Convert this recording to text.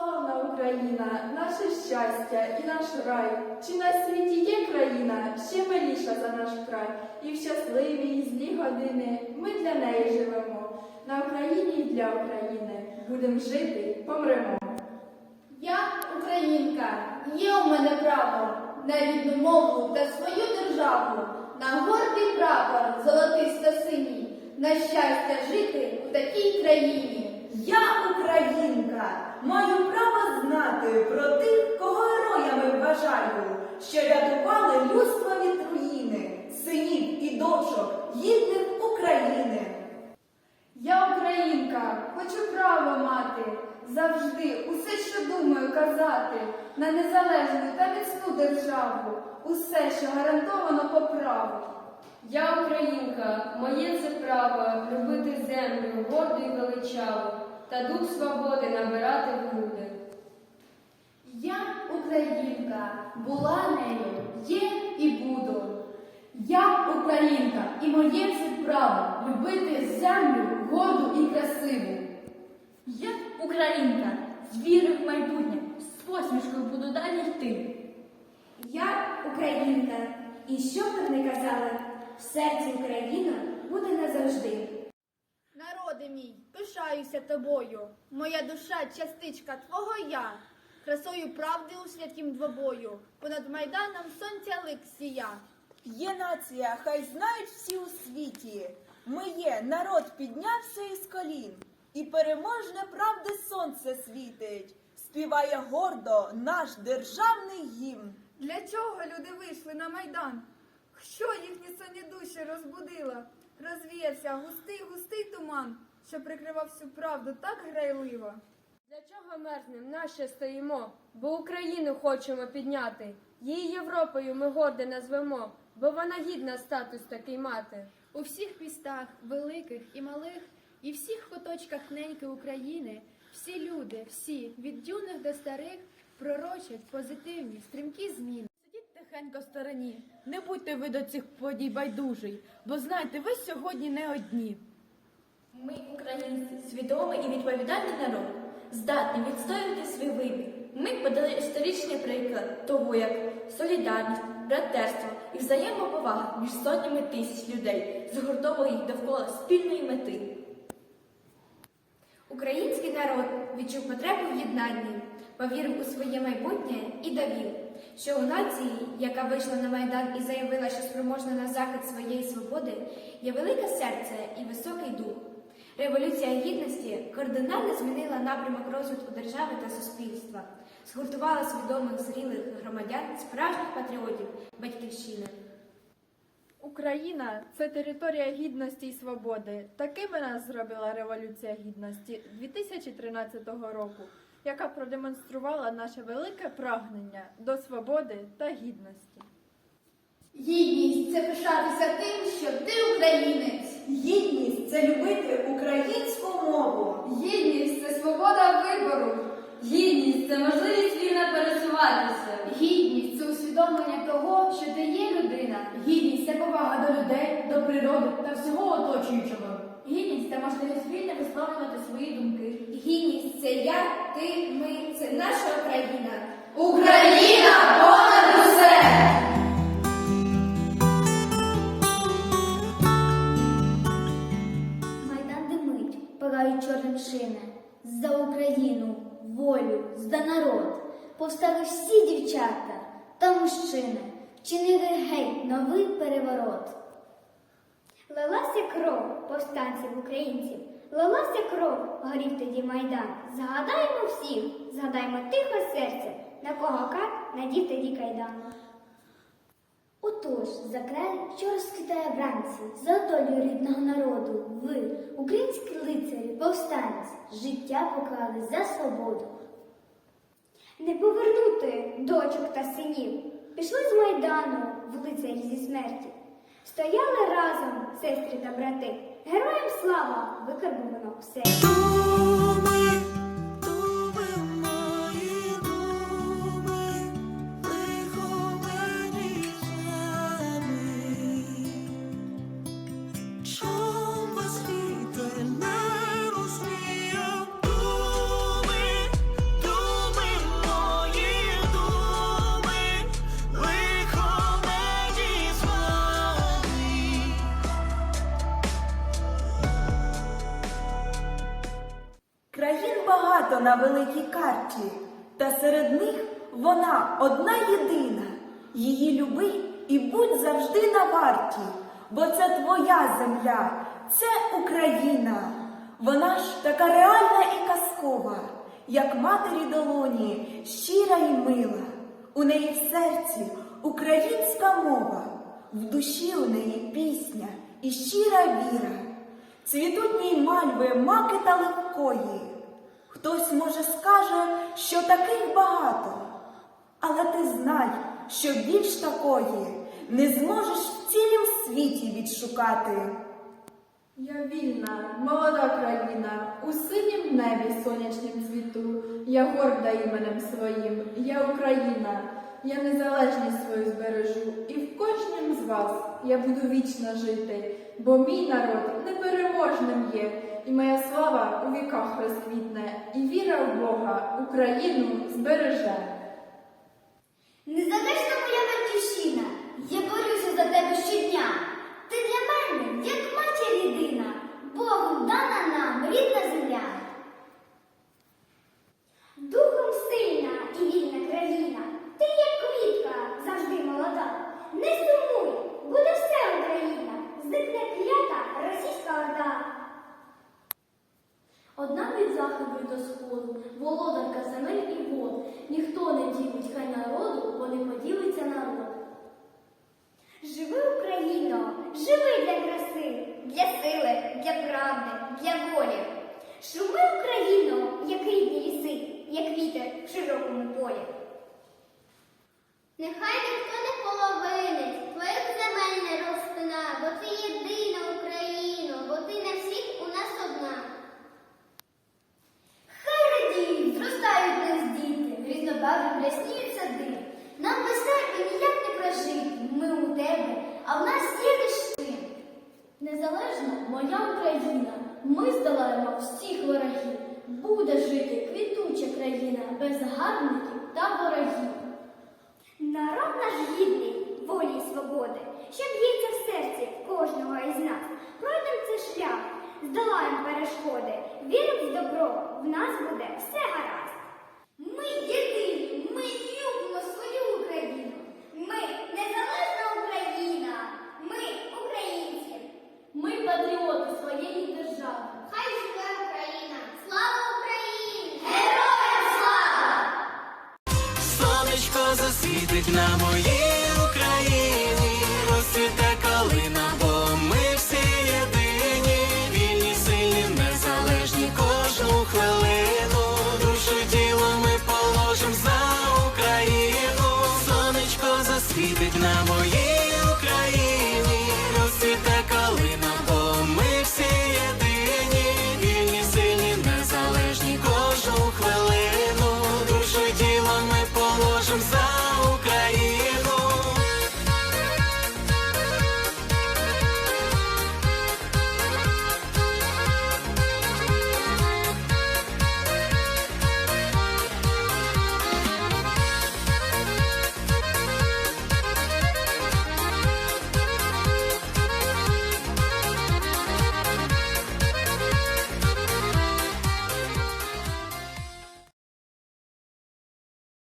славна Україна, наше щастя і наш рай. Чи на світі є країна ще миліша за наш край? І в щасливі і злі години ми для неї живемо. На Україні і для України будемо жити, помремо. Я українка, є у мене право на рідну мову та свою державу, на гордий прапор золотисто синій, на щастя жити в такій країні. Я українка, маю право знати про тих, кого героями вважаю, що рятували людство від руїни, синів і дочок, гідних України. Я українка, хочу право мати, завжди усе, що думаю, казати, на незалежну та міцну державу, усе, що гарантовано по праву. Я українка, моє це право любити землю, горду і величаву, та дух свободи набирати в груди. Я українка, була нею, є і буду. Я українка, і моє це право любити землю горду і красиву. Я українка, з вірою в майбутнє, з посмішкою буду далі йти. Я українка, і що б не казала, в серці Україна буде назавжди. Народи мій, пишаюся тобою. Моя душа частичка твого я. Красою правди у святім двобою. Понад майданом сонця лик сія. Є нація, хай знають всі у світі. Ми є, народ піднявся із колін, і переможне правди сонце світить. Співає гордо наш державний гімн. Для чого люди вийшли на майдан? Що їхні сонні душі розбудило? Розвіявся густий густий туман, що прикривав всю правду так грайливо. Для чого мерзнем наще стоїмо? Бо Україну хочемо підняти. Її Європою ми гордо назвемо, бо вона гідна статус такий мати. У всіх містах, великих і малих, і всіх куточках неньки України, всі люди, всі, від юних до старих, пророчать позитивні, стрімкі зміни. Сидіть тихенько в стороні, не будьте ви до цих подій байдужий, бо знайте, ви сьогодні не одні. Ми, українці, свідомий і відповідальний народ, здатні відстоювати свій вибір. Ми подали історичний приклад того, як солідарність, братерство і взаємоповага між сотнями тисяч людей згуртовували їх довкола спільної мети. Український народ відчув потребу в єднанні, повірив у своє майбутнє і довів, що у нації, яка вийшла на майдан і заявила, що спроможна на захист своєї свободи, є велике серце і високий дух. Революція гідності кардинально змінила напрямок розвитку держави та суспільства, згуртувала свідомих зрілих громадян, справжніх патріотів батьківщини. Україна це територія гідності і свободи. Такими нас зробила Революція Гідності 2013 року, яка продемонструвала наше велике прагнення до свободи та гідності. Гідність це пишатися тим, що ти українець. Гідність це любити українську мову. Гідність це свобода вибору. Гідність це можливість вільно пересуватися. Гідність це усвідомлення того, що ти є людина. Гідність це повага до людей, до природи та всього оточуючого. Гідність це можливість вільно висловлювати свої думки. Гідність це я, ти, ми, це наша Україна. Україна палають. За Україну, волю, за народ. Повстали всі дівчата та мужчини, вчинили геть новий переворот. Лилася кров повстанців українців, лилася кров, горів тоді майдан. Згадаємо всіх, згадаємо тихо серце, на кого кат надів тоді кайдан. Отож, за край, що розквітає вранці, за долю рідного народу, ви, українські лицарі, повстанці, життя поклали за свободу. Не повернути дочок та синів, пішли з майдану в лицарі зі смерті. Стояли разом, сестри та брати, героям слава, викарбовано все. На великій карті, та серед них вона одна єдина. Її люби і будь завжди на варті, бо це твоя земля, це Україна. Вона ж така реальна і казкова, як матері долоні, щира і мила. У неї в серці українська мова, в душі у неї пісня і щира віра. Цвітуть ній мальви, маки та легкої. Хтось, може, скаже, що таких багато, але ти знай, що більш такої не зможеш в цілім світі відшукати. Я вільна, молода країна, у синім небі сонячнім цвіту. Я горда іменем своїм, я Україна, я незалежність свою збережу, і в кожнім з вас я буду вічно жити, бо мій народ непереможним є, і моя слава у віках розквітне, і віра в Бога Україну збереже. Незалежна моя батьківщина, я борюся за тебе щодня. Ти для мене, як матір єдина, Богом дана нам рідна земля. Духом сильна і вільна країна, ти як квітка, завжди молода. Не сумуй, буде все Україна, зникне клята російська орда. Одна від заходу й до сходу, володарка земель і вод. Ніхто не ділить хай народу, бо не поділиться народ. Живи, Україно, живи для краси, для сили, для правди, для волі. Шуми, Україно, як рідні ліси, як вітер в широкому полі. Нехай ніхто не половинить, твоїх земель не розтина, бо ти єдина Україно, бо ти на всіх у нас одна. Хай радіють, зростають нас діти, різнобарві блясніють сади. Нам без тебе ніяк не прожити. Ми у тебе, а в нас є лиш ти. Незалежна моя Україна, ми здолаємо всіх ворогів. Буде жити квітуча країна без загарбників та ворогів. Народ наш гідний волі й свободи, що б'ється в серці кожного із нас. Пройдем цей шлях, здолаємо перешкоди, віримо в добро, в нас буде все гаразд. Ми єдині, ми любимо свою Україну. Ми незалежна Україна. Ми українці. Ми патріоти своєї держави. Засвітить на моїй